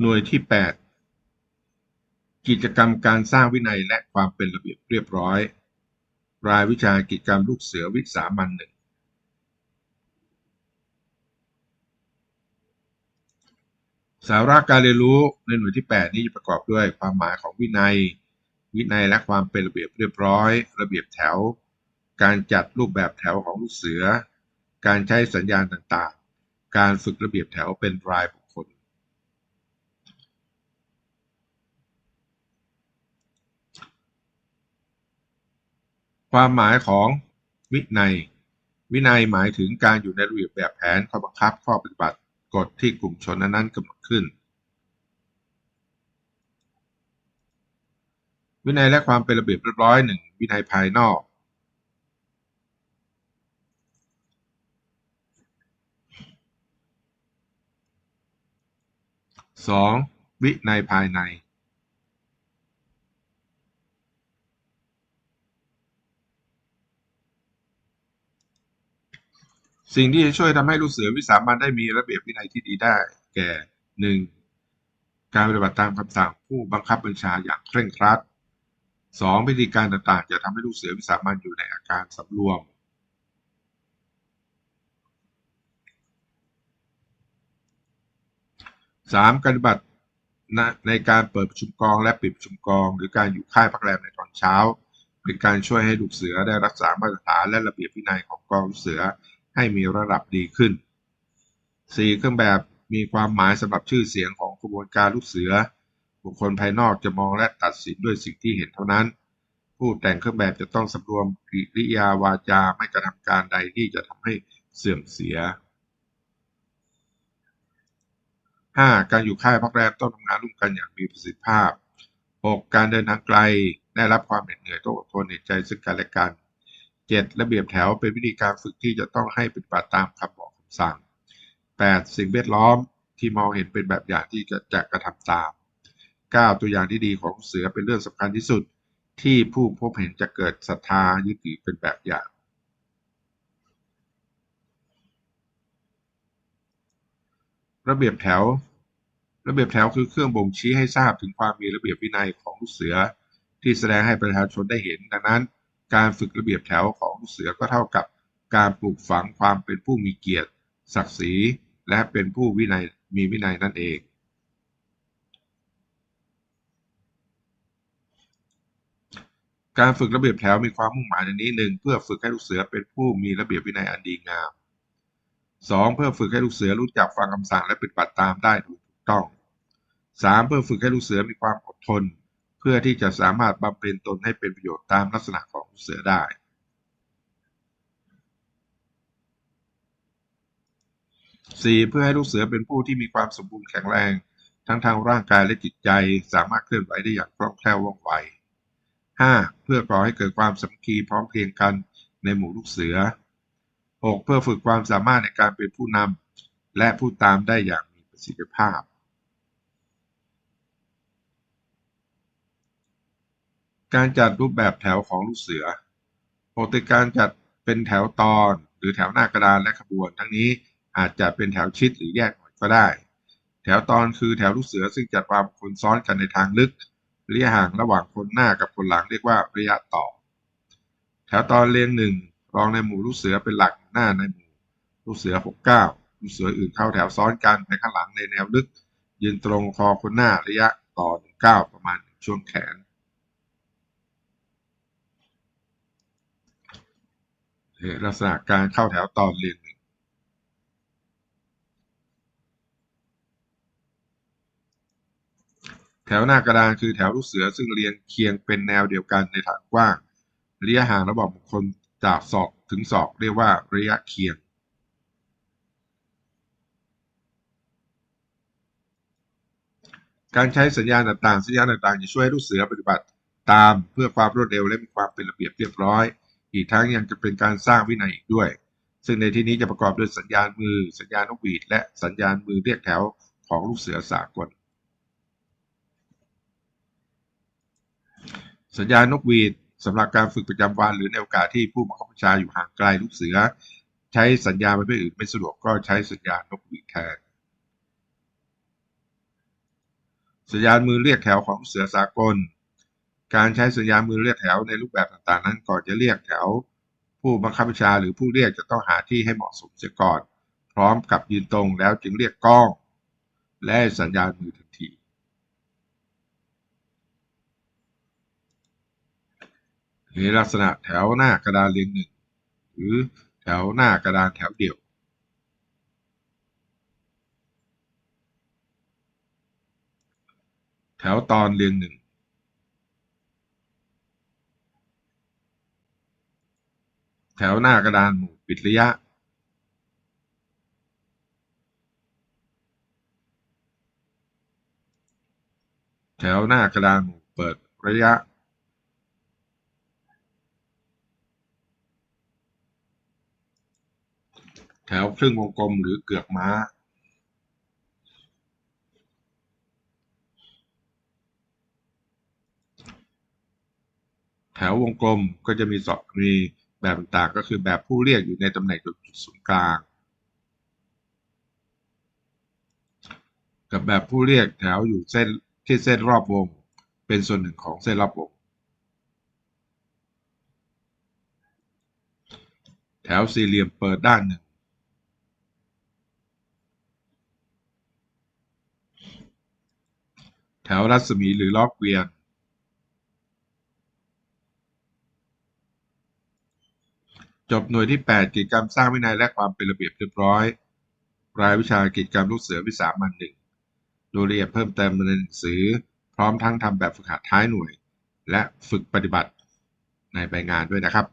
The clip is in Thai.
หน่วยที่ 8 กิจกรรมการสร้างวินัยและความเป็นระเบียบเรียบร้อย รายวิชากิจกรรมลูกเสือวิสามันหนึ่งสาระการเรียนรู้ในหน่วยที่ 8 นี้จะประกอบด้วยความหมายของวินัย วินัยและความเป็นระเบียบเรียบร้อย ระเบียบแถว การจัดรูปแบบแถวของลูกเสือ การใช้สัญญาณต่างๆ การฝึกระเบียบแถวเป็นรายบุค ความหมายของวินัย วินัยหมายถึงการอยู่ในระเบียบแบบแผนข้อบังคับข้อปฏิบัติกฎที่กลุ่มชนนั้นๆกำหนดขึ้น วินัยและความเป็นระเบียบเรียบร้อยหนึ่งวินัยภายนอกสองวินัยภายใน สิ่งที่จะช่วยทำให้ลูกเสือวิสามันได้มีระเบียบวินัยที่ดีได้ แก่หนึ่งการปฏิบัติตามคำสั่งผู้บังคับบัญชาอย่างเคร่งครัดสองวิธีการต่างๆ จะทำให้ลูกเสือวิสามันอยู่ในอาการสำรวมสามการปฏิบัติในการเปิดประชุมกองและปิดประชุมกอง หรือการอยู่ค่ายพักแรมในตอนเช้า เป็นการช่วยให้ลูกเสือได้รักษามาตรฐานและระเบียบวินัยของกองลูกเสือ ให้มีระดับดีขึ้น 4. เครื่องแบบมีความหมายสำหรับชื่อเสียงของกระบวนการลูกเสือ บุคคลภายนอกจะมองและตัดสินด้วยสิ่งที่เห็นเท่านั้น ผู้แต่งเครื่องแบบจะต้องสำรวมกิริยาวาจาไม่กระทำการใดที่จะทำให้เสื่อมเสีย 5. การอยู่ค่ายพักแรมต้องทำงานร่วมกันอย่างมีประสิทธิภาพ 6. การเดินทางไกลได้รับความเหน็ดเหนื่อยต้องอดทนเห็นใจซึ่งกันและกัน 7. ระเบียบแถวเป็นวิธีการฝึกที่จะต้องให้ปฏิบัติตามคำบอกคำสั่ง 8. สิ่งแวดล้อมที่มองเห็นเป็นแบบอย่างที่จะจะกระทำตาม 9. ตัวอย่างที่ดีของเสือเป็นเรื่องสำคัญที่สุดที่ผู้พบเห็นจะเกิดศรัทธายึดถือเป็นแบบอย่างระเบียบแถว ระเบียบแถวคือเครื่องบ่งชี้ให้ทราบถึงความมีระเบียบวินัยของลูกเสือ ที่แสดงให้ประชาชนได้เห็น ดังนั้น การฝึกระเบียบแถวของลูกเสือก็เท่ากับการปลูกฝังความเป็นผู้มีเกียรติ ศักดิ์ศรี และเป็นผู้วินัยมีวินัยนั่นเอง การฝึกระเบียบแถวมีความมุ่งหมายในนี้หนึ่งเพื่อฝึกให้ลูกเสือเป็นผู้มีระเบียบวินัยอันดีงามสองเพื่อฝึกให้ลูกเสือรู้จักฟังคำสั่งและปฏิบัติตามได้ถูกต้องสามเพื่อฝึกให้ลูกเสือมีความอดทน พื่อที่จะสามารถบำเพ็ญตนให้เป็นประโยชน์ตามลักษณะของลูกเสือได้สี่เพื่อให้ลูกเสือเป็นผู้ที่มีความสมบูรณ์แข็งแรง ทั้งทางร่างกายและจิตใจสามารถเคลื่อนไหวได้อย่างคล่องแคล่วว่องไวห้าเพื่อก่อให้เกิดความสามัคคีพร้อมเพรียงกันในหมู่ลูกเสือหกเพื่อฝึกความสามารถในการเป็นผู้นำและผู้ตามได้อย่างมีประสิทธิภาพ การจัดรูปแบบแถวของลูกเสือ ปกติการจัดเป็นแถวตอน หรือแถวหน้ากระดานและขบวน ทั้งนี้อาจจะเป็นแถวชิดหรือแยกหน่อยก็ได้ แถวตอนคือแถวลูกเสือซึ่งจัดวางคนซ้อนกันในทางลึกระยะห่างระหว่างคนหน้ากับคนหลังเรียกว่าระยะต่อ แถวตอนเรียงหนึ่งรองในหมู่ลูกเสือเป็นหลักหน้าในหมู่ลูกเสือหกเก้าลูกเสืออื่นเข้าแถวซ้อนกันไปข้างหลังในแนวลึก ยืนตรงคอคนหน้าระยะต่อหนึ่งเก้าประมาณช่วงแขน ลักษณะการเข้าแถวตอนเรียงหนึ่งแถวหน้ากระดานคือแถวลูกเสือซึ่งเรียงเคียงเป็นแนวเดียวกันในฐานกว้างระยะห่างระหว่างบุคคลจากศอกถึงศอกเรียกว่าระยะเคียง การใช้สัญญาณต่างๆสัญญาณต่างๆจะช่วยลูกเสือปฏิบัติตามเพื่อความรวดเร็วและมีความเป็นระเบียบเรียบร้อย อีกทั้งยังจะเป็นการสร้างวินัยอีกด้วย ซึ่งในที่นี้จะประกอบด้วยสัญญาณมือ สัญญาณนกหวีด และสัญญาณมือเรียกแถวของลูกเสือสากล สัญญาณนกหวีดสำหรับการฝึกประจำวันหรือในโอกาสที่ผู้บังคับบัญชาอยู่ห่างไกลลูกเสือ ใช้สัญญาณประเภทอื่นไม่สะดวกก็ใช้สัญญาณนกหวีดแทนสัญญาณมือเรียกแถวของเสือสากล การใช้สัญญาณมือเรียกแถวในรูปแบบต่างๆ นั้นก่อนจะเรียกแถว ผู้บังคับบัญชาหรือผู้เรียกจะต้องหาที่ให้เหมาะสมเสียก่อน พร้อมกับยืนตรงแล้วจึงเรียกกล้อง และสัญญาณมือทันที หรือลักษณะแถวหน้ากระดานเรียงหนึ่งหรือแถวหน้ากระดานแถวเดี่ยวแถวตอนเรียงหนึ่ง แถวหน้ากระดานหมู่ปิดระยะแถวหน้ากระดานหมู่เปิดระยะ แถวครึ่งวงกลมหรือเกือกม้า แถววงกลมก็จะมีสอบมี แบบต่างๆ ก็คือแบบผู้เรียกอยู่ในตำแหน่งจุดศูนย์กลาง กับแบบผู้เรียกแถวอยู่เส้นที่เส้นรอบวง เป็นส่วนหนึ่งของเส้นรอบวง แถวสี่เหลี่ยมเปิดด้านหนึ่ง แถวรัศมีหรือรอบเกวียน จบหน่วยที่ 8 กิจกรรมสร้างวินัยและความเป็นระเบียบเรียบร้อย รายวิชากิจกรรมลูกเสือวิสามันหนึ่งดูรายละเอียดเพิ่มเติมในหนังสือ พร้อมทั้งทำแบบฝึกหัดท้ายหน่วย และฝึกปฏิบัติในใบงานด้วยนะครับ